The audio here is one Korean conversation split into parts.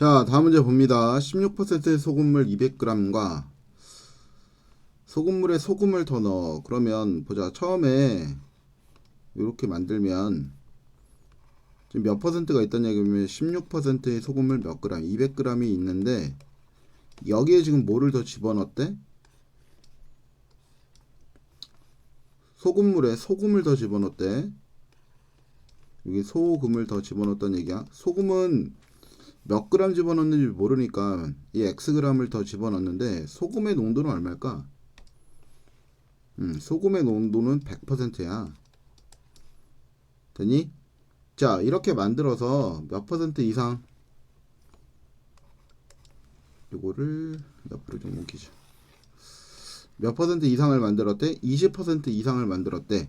자, 다음 문제 봅니다. 16%의 소금물 200g과 소금물에 소금을 더 넣어. 그러면 보자. 처음에 이렇게 만들면 지금 몇 퍼센트가 있다는 얘기면 16%의 소금물 몇 그램, 200g이 있는데 여기에 지금 뭐를 더 집어넣었대? 소금물에 소금을 더 집어넣었대. 여기 소금을 더 집어넣었다는 얘기야. 소금은 몇 그램 집어넣는지 모르니까 이 x g을 더 집어넣는데 소금의 농도는 얼마일까? 음, 소금의 농도는 100%야. 되니? 자, 이렇게 만들어서 몇 퍼센트 이상 요거를 옆으로 좀 옮기자. 몇 퍼센트 이상을 만들었대? 20% 이상을 만들었대.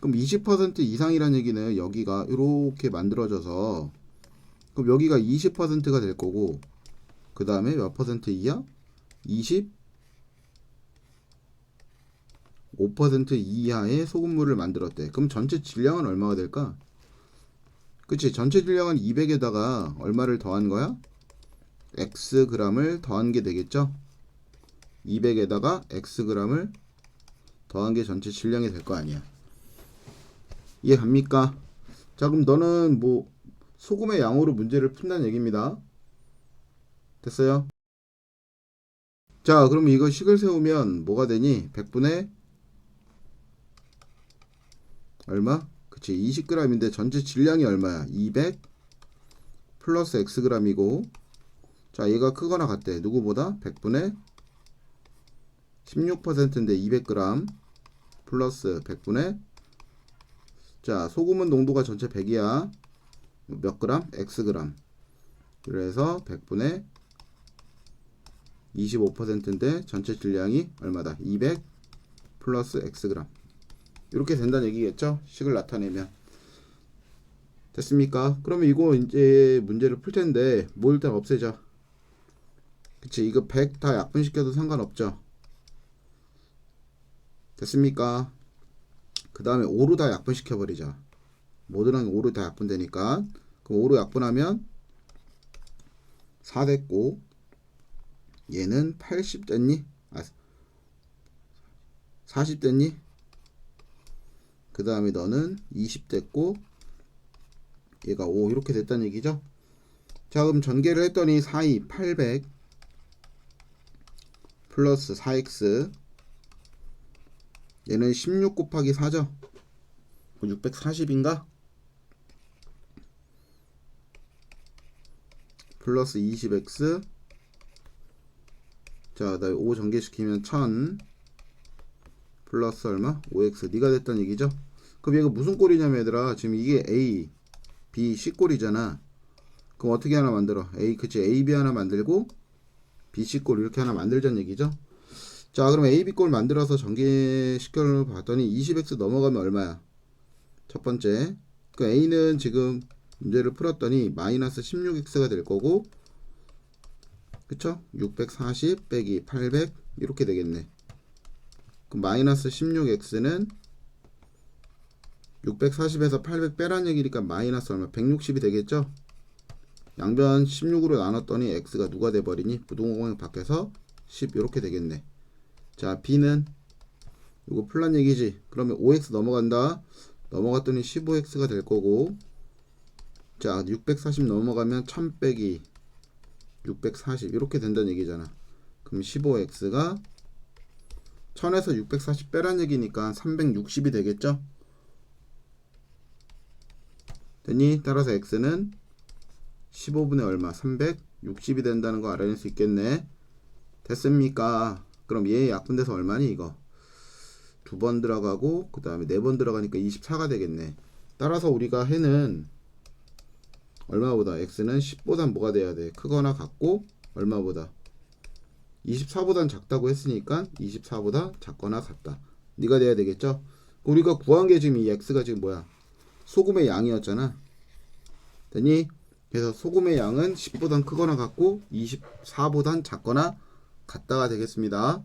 그럼 20% 이상이란 얘기는 여기가 이렇게 만들어져서 그럼 여기가 20%가 될 거고 그 다음에 몇 퍼센트 이하? 25% 이하의 소금물을 만들었대. 그럼 전체 질량은 얼마가 될까? 그치 전체 질량은 200에다가 얼마를 더한 거야? x g을 더한 게 되겠죠? 200에다가 x g을 더한 게 전체 질량이 될 거 아니야. 이해 갑니까? 자 그럼 너는 뭐 소금의 양으로 문제를 푼다는 얘기입니다. 됐어요? 자, 그럼 이거 식을 세우면 뭐가 되니? 100분의 얼마? 그치, 20g인데 전체 질량이 얼마야? 200 플러스 xg이고 자, 얘가 크거나 같대. 누구보다? 100분의 16%인데 200g 플러스 100분의 자, 소금은 농도가 전체 100이야. 몇 그램? x 그램. 그래서 100분의 25%인데 전체 질량이 얼마다? 200 플러스 x 그램. 이렇게 된다는 얘기겠죠? 식을 나타내면. 됐습니까? 그러면 이거 이제 문제를 풀 텐데 뭐 일단 없애자. 그치 이거 100 다 약분시켜도 상관없죠. 됐습니까? 그 다음에 5로 다 약분시켜 버리자. 모두랑 5로 다 약분되니까 그럼 5로 약분하면 4 됐고 얘는 80 됐니? 아, 40 됐니? 그 다음에 너는 20 됐고 얘가 5 이렇게 됐다는 얘기죠 자 그럼 전개를 했더니 4이 800 플러스 4x 얘는 16 곱하기 4죠 640인가? 플러스 20x 자, 나 5 전개시키면 1000 플러스 얼마? 5x 네가 됐다는 얘기죠? 그럼 얘가 무슨 꼴이냐면 얘들아 지금 이게 A, B, C 꼴이잖아 그럼 어떻게 하나 만들어? A, 그치 A, B 하나 만들고 B, C 꼴 이렇게 하나 만들자는 얘기죠? 자 그럼 A, B 꼴 만들어서 전개시켜 봤더니 20x 넘어가면 얼마야? 첫 번째 그 A는 지금 문제를 풀었더니 마이너스 16x가 될 거고 그쵸? 640 빼기 800 이렇게 되겠네 그럼 마이너스 16x는 640에서 800 빼란 얘기니까 마이너스 얼마? 160이 되겠죠? 양변 16으로 나눴더니 x가 누가 돼버리니? 부동공항 밖에서 10 이렇게 되겠네 자 b는 이거 플란 얘기지 그러면 5x 넘어간다 넘어갔더니 15x가 될 거고 자, 640 넘어가면 1000 빼기 640 이렇게 된다는 얘기잖아. 그럼 15x가 1000에서 640 빼란 얘기니까 360이 되겠죠? 되니 따라서 x는 15분의 얼마? 360이 된다는 거 알아낼 수 있겠네. 됐습니까? 그럼 얘 약분돼서 얼마니 이거? 두 번 들어가고 그 다음에 네 번 들어가니까 24가 되겠네. 따라서 우리가 해는 얼마보다 x는 10보단 뭐가 돼야 돼? 크거나 같고 얼마보다 24보단 작다고 했으니까 24보다 작거나 같다. 네가 돼야 되겠죠? 우리가 구한 게 지금 이 x가 지금 뭐야? 소금의 양이었잖아. 되니? 그래서 소금의 양은 10보단 크거나 같고 24보단 작거나 같다가 되겠습니다.